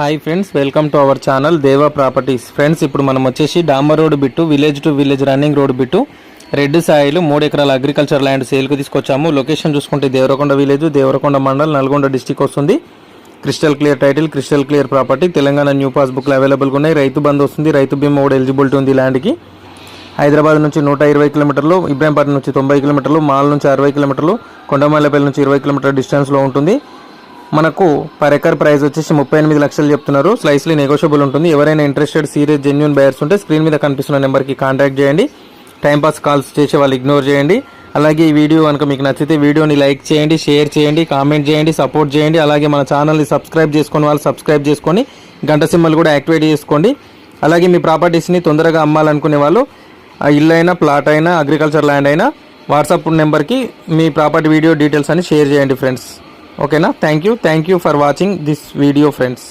Hi friends welcome to our channel Deva properties. Friends ఇప్పుడు మనం వచ్చేసి డాంబర్ road bit village to village running road bit red Sailu మూడు ఎకరాల agriculture land సేల్కి తీసుకొచ్చాము. లొకేషన్ చూసుకుంటే దేవరకొండ విలేజ్ దేవరకొండ మండల్ నల్గొండ డిస్టిక్ వస్తుంది. Crystal clear title crystal clear property Telangana new పాస్బుక్లు అవైలబుల్గా ఉన్నాయి. రైతు బంద్ వస్తుంది రైతు బీమా కూడా ఎలిజిబిలిటీ ఉంది ల్యాండ్కి హైదరాబాద్ నుంచి నూట ఇరవై కిలోమీటర్లు ఇబ్రాంపేట నుంచి తొంభై కిలోమీటర్లు మాల్ నుంచి అరవై కిలోమీటర్లు కొండమల్లపల్లి నుంచి ఇరవై కిలోమీటర్ల డిస్టెన్స్లో ఉంటుంది. మనకు పర్ ఎకర్ ప్రైస్ వచ్చేసి ముప్పై ఎనిమిది లక్షలు చెప్తున్నారు. స్లైస్లీ నెగోషియబుల్ ఉంటుంది. ఎవరైనా ఇంట్రెస్టెడ్ సీరియస్ జెన్యున్ బయర్స్ ఉంటే స్క్రీన్ మీద కనిపిస్తున్న నెంబర్కి కాంటాక్ట్ చేయండి. టైంపాస్ కాల్స్ చేసే వాళ్ళు ఇగ్నోర్ చేయండి. అలాగే ఈ వీడియో కనుక మీకు నచ్చితే వీడియోని లైక్ చేయండి షేర్ చేయండి కామెంట్ చేయండి సపోర్ట్ చేయండి. అలాగే మన ఛానల్ని సబ్స్క్రైబ్ చేసుకుని వాళ్ళు సబ్స్క్రైబ్ చేసుకొని గంట సింబల్ కూడా యాక్టివేట్ చేసుకోండి. అలాగే మీ ప్రాపర్టీస్ని తొందరగా అమ్మాలనుకునే వాళ్ళు ఆ ఇల్లు అయినా ప్లాట్ అయినా అగ్రికల్చర్ ల్యాండ్ అయినా వాట్సాప్ నెంబర్కి మీ ప్రాపర్టీ వీడియో డీటెయిల్స్ అని షేర్ చేయండి friends ఓకేనా thank you thank you for watching this video friends